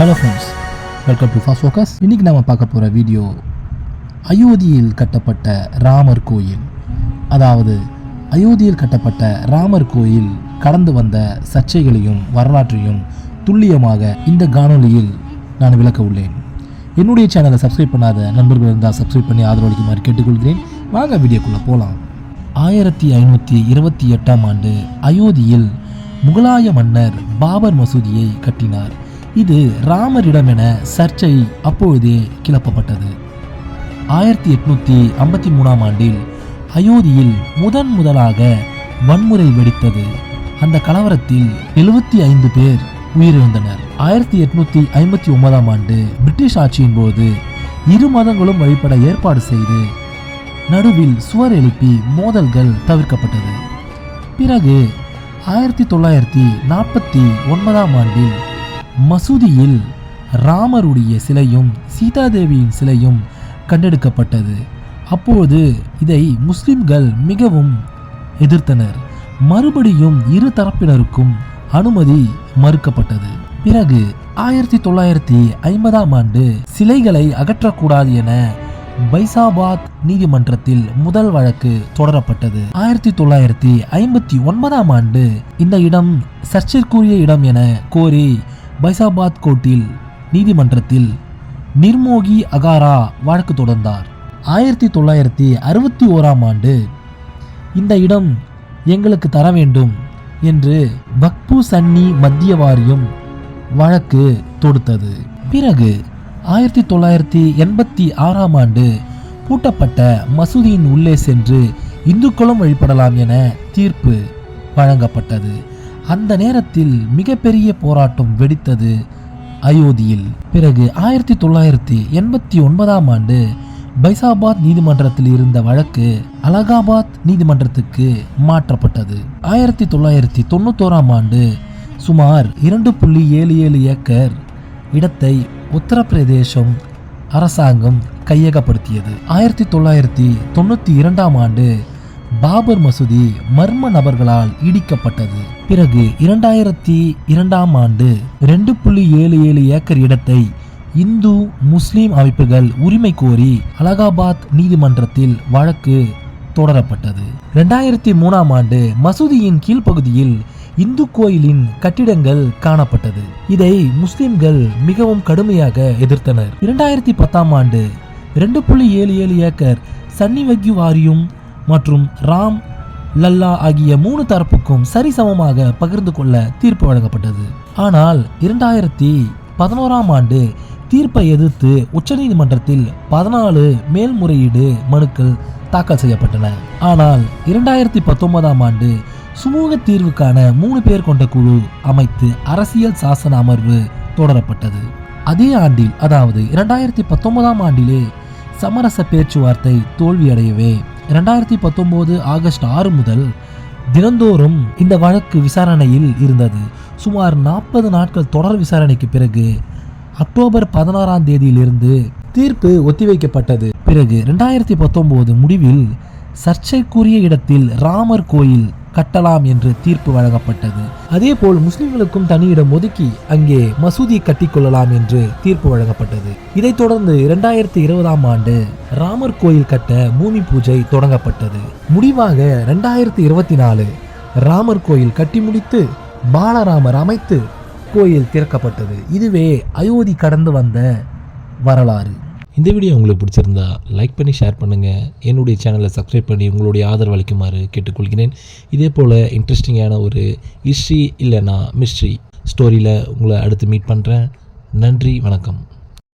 Hello friends welcome to fast focus இன்றைக்கி நம்ம பார்க்க போகிற வீடியோ அயோத்தியில் கட்டப்பட்ட ராமர் கோயில். அதாவது அயோத்தியில் கட்டப்பட்ட ராமர் கோயில் கடந்து வந்த சர்ச்சைகளையும் வரலாற்றையும் துல்லியமாக இந்த காணொலியில் நான் விளக்க உள்ளேன். என்னுடைய சேனலை சப்ஸ்கிரைப் பண்ணாத நண்பர்கள் இருந்தால் சப்ஸ்கிரைப் பண்ணி ஆதரவளிக்குமாறு கேட்டுக்கொள்கிறேன். வாங்க வீடியோக்குள்ளே போகலாம் ஆயிரத்தி ஐநூற்றி இருபத்தி எட்டாம் ஆண்டு அயோத்தியில் முகலாய மன்னர் பாபர் மசூதியை கட்டினார். இது ராமரிடம் என சர்ச்சை அப்பொழுதே கிளப்பப்பட்டது. ஆயிரத்தி எட்நூத்தி ஐம்பத்தி மூணாம் ஆண்டில் அயோத்தியில் முதன் முதலாக வன்முறை வெடித்தது. அந்த கலவரத்தில் எழுபத்தி ஐந்து பேர் உயிரிழந்தனர். ஆயிரத்தி எட்நூத்தி ஐம்பத்தி ஒன்பதாம் ஆண்டு பிரிட்டிஷ் ஆட்சியின் போது இரு மதங்களும் வழிபட ஏற்பாடு செய்து நடுவில் சுவர் எழுப்பி மோதல்கள் தவிர்க்கப்பட்டது. பிறகு ஆயிரத்தி தொள்ளாயிரத்தி நாற்பத்தி ஒன்பதாம் ஆண்டில் மசூதியில் ராமருடைய சிலையும் சீதாதேவியின் சிலையும் கண்டெடுக்கப்பட்டது. அப்போது இதை முஸ்லிம்கள் மிகவும் எதிர்த்தனர். மறுபடியும் இரு தரப்பினருக்கும் அனுமதி மறுக்கப்பட்டது. பிறகு ஆயிரத்தி தொள்ளாயிரத்தி ஐம்பதாம் ஆண்டு சிலைகளை அகற்றக்கூடாது என பைசாபாத் நீதிமன்றத்தில் முதல் வழக்கு தொடரப்பட்டது. ஆயிரத்தி தொள்ளாயிரத்தி ஐம்பத்தி ஒன்பதாம் ஆண்டு இந்த இடம் சர்ச்சைக்குரிய இடம் என கோரி பைசாபாத் கோட்டில் நீதிமன்றத்தில் நிர்மோகி அகாரா வழக்கு தொடர்ந்தார். ஆயிரத்தி தொள்ளாயிரத்தி அறுபத்தி ஓராம் ஆண்டு இந்த இடம் எங்களுக்கு தர வேண்டும் என்று பக்பு சன்னி மத்திய வாரியம் வழக்கு தொடுத்தது. பிறகு ஆயிரத்தி தொள்ளாயிரத்தி எண்பத்தி ஆறாம் ஆண்டு பூட்டப்பட்ட மசூதியின் உள்ளே சென்று இந்துக்களும் வழிபடலாம் என தீர்ப்பு வழங்கப்பட்டது. அந்த நேரத்தில் மிகப்பெரிய போராட்டம் வெடித்தது அயோத்தியில். பிறகு ஆயிரத்தி தொள்ளாயிரத்தி எண்பத்தி ஒன்பதாம் ஆண்டு பைசாபாத் நீதிமன்றத்தில் இருந்த வழக்கு அலகாபாத் நீதிமன்றத்துக்கு மாற்றப்பட்டது. ஆயிரத்தி தொள்ளாயிரத்தி தொண்ணூத்தோராம் ஆண்டு சுமார் இரண்டு புள்ளி ஏழு ஏழு ஏக்கர் இடத்தை உத்தரப்பிரதேசம் அரசாங்கம் கையகப்படுத்தியது. ஆயிரத்தி தொள்ளாயிரத்தி தொண்ணூற்றி இரண்டாம் ஆண்டு பாபர் மசூதி மர்ம நபர்களால் இடிக்கப்பட்டது. பிறகு இரண்டாயிரத்தி இரண்டாம் ஆண்டு ரெண்டு புள்ளி ஏழு ஏழு ஏக்கர் இடத்தை இந்து முஸ்லிம் அமைப்புகள் உரிமை கோரி அலகாபாத் நீதிமன்றத்தில் வழக்கு தொடரப்பட்டது. ரெண்டாயிரத்தி மூணாம் ஆண்டு மசூதியின் கீழ்ப்பகுதியில் இந்து கோயிலின் கட்டிடங்கள் காணப்பட்டது. இதை முஸ்லிம்கள் மிகவும் கடுமையாக எதிர்த்தனர். இரண்டாயிரத்தி பத்தாம் ஆண்டு ரெண்டு புள்ளி ஏழு ஏழு ஏக்கர் சன்னி வக்யு வாரியம் மற்றும் ராம் லல்லா ஆகிய மூணு தரப்புக்கும் சரிசமமாக பகிர்ந்து கொள்ள தீர்ப்பு வழங்கப்பட்டது. ஆனால் இரண்டாயிரத்தி பதினோராம் ஆண்டு தீர்ப்பை எதிர்த்து உச்சநீதிமன்றத்தில் பதினாலு மேல்முறையீடு மனுக்கள் தாக்கல் செய்யப்பட்டன. ஆனால் இரண்டாயிரத்தி பத்தொன்பதாம் ஆண்டு சுமூக தீர்வுக்கான மூணு பேர் கொண்ட குழு அமைத்து அரசியல் சாசன அமர்வு தொடரப்பட்டது. அதே ஆண்டில் அதாவது இரண்டாயிரத்தி பத்தொன்பதாம் ஆண்டிலே சமரச பேச்சுவார்த்தை தோல்வியடையவே. இரண்டாயிரத்தி பத்தொன்பது ஆகஸ்ட் ஆறு முதல் தினந்தோறும் இந்த வழக்கு விசாரணையில் இருந்தது. சுமார் நாற்பது நாட்கள் தொடர் விசாரணைக்கு பிறகு அக்டோபர் பதினாறாம் தேதியிலிருந்து தீர்ப்பு ஒத்திவைக்கப்பட்டது. பிறகு இரண்டாயிரத்தி பத்தொன்பது முடிவில் சர்ச்சைக்குரிய இடத்தில் ராமர் கோயில் கட்டலாம் என்று தீர்ப்பு வழங்கப்பட்டது. அதேபோல் முஸ்லிம்களுக்கும் தனியிடம் ஒதுக்கி அங்கே மசூதி கட்டிக்கொள்ளலாம் என்று தீர்ப்பு வழங்கப்பட்டது. இதைத் தொடர்ந்து இரண்டாயிரத்தி இருபதாம் ஆண்டு ராமர் கோயில் கட்ட பூமி பூஜை தொடங்கப்பட்டது. முடிவாக இரண்டாயிரத்தி இருபத்தி நாலு ராமர் கோயில் கட்டி முடித்து பாலராமர் அமைத்து கோயில் திறக்கப்பட்டது. இதுவே அயோத்தி கடந்து வந்த வரலாறு. இந்த வீடியோ உங்களுக்கு பிடிச்சிருந்தா லைக் பண்ணி ஷேர் பண்ணுங்கள் என்னுடைய சேனலை சப்ஸ்கிரைப் பண்ணி உங்களுடைய ஆதரவு அளிக்குமாறு கேட்டுக்கொள்கிறேன். இதே போல் இன்ட்ரெஸ்டிங்கான ஒரு ஹிஸ்ட்ரி இல்லைனா மிஸ்ட்ரி ஸ்டோரியில் உங்களை அடுத்து மீட் பண்ணுறேன் நன்றி வணக்கம்.